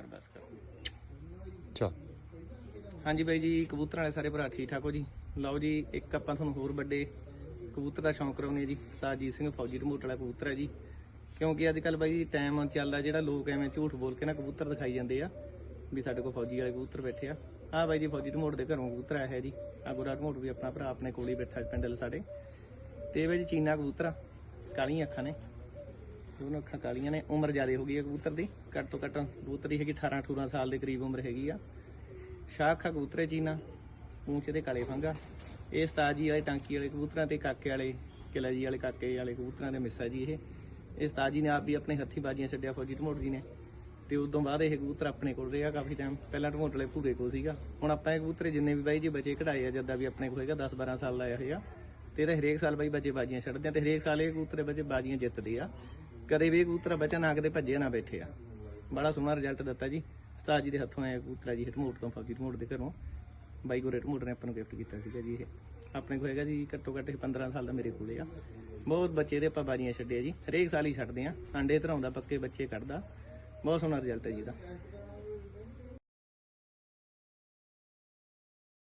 ਬਸ ਕਰੋ। ਚਲ। ਹਾਂਜੀ ਬਾਈ ਜੀ ਕਬੂਤਰਾਂ ਵਾਲੇ ਸਾਰੇ ਭਰਾ ਠੀਕ ਠਾਕ ਹੋ ਜੀ? ਲਓ ਜੀ ਇੱਕ ਆਪਾਂ ਤੁਹਾਨੂੰ ਹੋਰ ਵੱਡੇ ਕਬੂਤਰ ਦਾ ਸ਼ੌਂਕ ਕਰਾਉਨੇ ਆ ਜੀ। ਸਾਜੀਤ ਸਿੰਘ ਫੌਜੀ ਰਿਮੋਟ ਵਾਲਾ ਕਬੂਤਰ ਹੈ ਜੀ। ਕਿਉਂਕਿ ਅੱਜ ਕੱਲ ਬਾਈ ਜੀ ਟਾਈਮ ਚੱਲਦਾ ਜਿਹੜਾ ਲੋਕ ਐਵੇਂ ਝੂਠ ਬੋਲ ਕੇ ਨਾ ਕਬੂਤਰ ਦਿਖਾਈ ਜਾਂਦੇ ਆ ਵੀ ਸਾਡੇ ਕੋਲ ਫੌਜੀ ਵਾਲੇ ਕਬੂਤਰ ਬੈਠੇ ਆ। ਆਹ ਬਾਈ ਜੀ ਫੌਜੀ ਰਿਮੋਟ ਦੇ ਘਰੋਂ ਕਬੂਤਰ ਆਇਆ ਹੈ ਜੀ। ਆ ਗੋਰਾ ਰਿਮੋਟ ਵੀ ਆਪਣਾ ਭਰਾ ਆਪਣੇ ਕੋਲ ਹੀ ਬੈਠਾ ਪਿੰਡ ਲ ਸਾਡੇ। ਤੇ ਇਹ ਬਾਈ ਜੀ ਚੀਨਾ ਕਬੂਤਰ ਆ। ਕਾਲੀਆਂ ਅੱਖਾਂ ਨੇ। ਦੋਨੋਂ ਅੱਖਾਂ ਕਾਲੀਆਂ ਨੇ। ਉਮਰ ਜ਼ਿਆਦਾ ਹੋ ਗਈ ਹੈ ਕਬੂਤਰ ਦੀ। ਘੱਟ ਤੋਂ ਘੱਟ ਕਬੂਤਰ ਦੀ ਹੈਗੀ 18 18 ਸਾਲ ਦੇ ਕਰੀਬ ਉਮਰ ਹੈਗੀ ਆ। ਸ਼ਾਖਾ ਕਬੂਤਰੇ ਚੀਨਾ ਪੂੰਛ ਦੇ ਕਾਲੇ ਫੰਗਾ ਇਹ ਸਤਾਜੀ ਵਾਲੇ, ਟਾਂਕੀ ਵਾਲੇ ਕਬੂਤਰਾਂ ਤੇ ਕਾਕੇ ਵਾਲੇ ਕਿਲਾ ਜੀ ਵਾਲੇ, ਕਾਕੇ ਵਾਲੇ ਕਬੂਤਰਾਂ ਦੇ ਮਿੱਸਾ ਜੀ ਇਹ। ਇਹ ਸਤਾਜੀ ਨੇ ਆਪ ਵੀ ਆਪਣੇ ਹੱਥੀ ਬਾਜੀਆਂ ਛੱਡਿਆ ਫੌਜੀ ਢਮੋਟ ਜੀ ਨੇ। ਤੇ ਉਦੋਂ ਬਾਅਦ ਇਹ ਕਬੂਤਰ ਆਪਣੇ ਕੋਲ ਰਿਹਾ ਕਾਫੀ ਟਾਈਮ ਪਹਿਲਾਂ ਢਮੋਟ ਵਾਲੇ ਭੂਰੇ ਕੋਲ ਸੀਗਾ। ਹੁਣ ਆਪਾਂ ਇਹ ਕਬੂਤਰੇ ਜਿੰਨੇ ਵੀ ਬਾਈ ਜੀ ਬੱਚੇ ਕਢਾਏ ਆ, ਜਦਾਂ ਵੀ ਆਪਣੇ ਕੋਲ ਹੈਗਾ 10 12 ਸਾਲ ਲਾਇਆ ਹੋਇਆ। ਤੇ ਇਹਦਾ ਹਰੇਕ ਸਾਲ ਬਾਈ ਬੱਚੇ ਬਾਜੀਆਂ ਛੱਡਦੇ ਆ। ਤੇ ਹਰੇਕ ਸਾਲ ਇਹ ਕਬੂਤਰੇ ਬੱਚੇ ਬਾਜੀਆਂ ਜਿੱਤਦੇ ਆ। ਕਦੇ ਵੀ ਇਹ ਕਬੂਤਰ ਬੱਚਾ ਨਾ ਕਦੇ ਭੱਜੇ, ਨਾ ਬੈਠੇ ਆ। ਬੜਾ ਸੋਹਣਾ ਰਿਜ਼ਲਟ ਦਿੱਤਾ ਜੀ। ਉਸਤਾਦ ਜੀ ਦੇ ਹੱਥੋਂ ਆਇਆ ਕਬੂਤਰਾ ਜੀ ਹਟਮੋਟ ਤੋਂ, ਫੌਜੀ ਹਟਮੋਟ ਦੇ ਘਰੋਂ। ਬਾਈ ਗੋਰੇ ਰੇਟਮੋਟ ਨੇ ਆਪਾਂ ਨੂੰ ਗਿਫਟ ਕੀਤਾ ਸੀਗਾ ਜੀ ਇਹ। ਆਪਣੇ ਕੋਲ ਹੈਗਾ ਜੀ, ਘੱਟੋ ਘੱਟ ਇਹ 15 ਸਾਲ ਦਾ ਮੇਰੇ ਕੋਲੇ ਆ। ਬਹੁਤ ਬੱਚੇ ਦੇ ਆਪਾਂ ਬਾਜੀਆਂ ਛੱਡੇ ਜੀ। ਹਰੇਕ ਸਾਲ ਹੀ ਛੱਡਦੇ ਆ। ਆਂਡੇ ਧਰਾਉਂਦਾ, ਪੱਕੇ ਬੱਚੇ ਕੱਢਦਾ। ਬਹੁਤ ਸੋਹਣਾ ਰਿਜ਼ਲਟ ਹੈ ਜੀ ਇਹਦਾ।